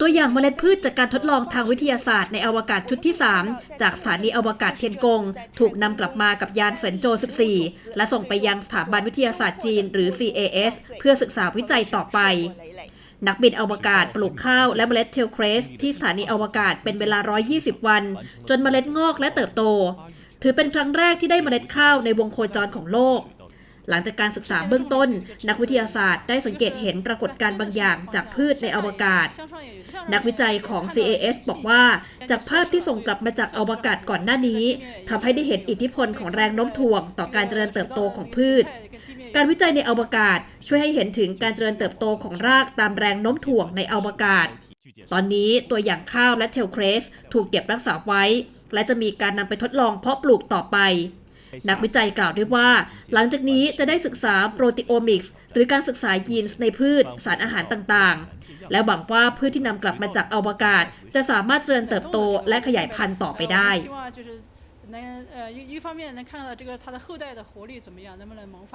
ตัวอย่างเมล็ดพืชจากการทดลองทางวิทยาศาสตร์ในอวกาศชุดที่ 3 จากสถานีอวกาศเทียนกง ถูกนำกลับมากับยานเซินโจ 14 และส่งไปยังสถาบันวิทยาศาสตร์จีนหรือ CAS เพื่อศึกษาวิจัยต่อไป นักบินอวกาศปลูกข้าวและเมล็ดเทลเครสที่สถานีอวกาศเป็นเวลา 120 วัน จนเมล็ดงอกและเติบโต ถือเป็นครั้งแรกที่ได้เมล็ดข้าวในวงโคจรของโลก หลังจากการศึกษาเบื้องต้น นักวิทยาศาสตร์ได้สังเกตเห็นปรากฏการณ์บางอย่างจากพืชในอวกาศ นักวิจัยของ CAS บอกว่า จากภาพที่ส่งกลับมาจากอวกาศก่อนหน้านี้ทำให้ได้เห็นอิทธิพลของแรงโน้มถ่วงต่อการเจริญเติบโตของพืช การวิจัยในอวกาศช่วยให้เห็นถึงการเจริญเติบโตของรากตามแรงโน้มถ่วงในอวกาศ ตอนนี้ตัวอย่างข้าวและเทลเครสถูกเก็บรักษาไว้ และจะมีการนำไปทดลองเพาะปลูกต่อไป นักวิจัยกล่าวด้วยว่า หลังจากนี้จะได้ศึกษาโปรตีโอมิกส์หรือการศึกษายีนส์ในพืช สารอาหารต่างๆ และหวังว่าพืชที่นำกลับมาจากอวกาศ จะสามารถเจริญเติบโตและขยายพันธุ์ต่อไปได้ 希望就是能呃一一方面能看到这个它的后代的活力怎么样，能不能萌发。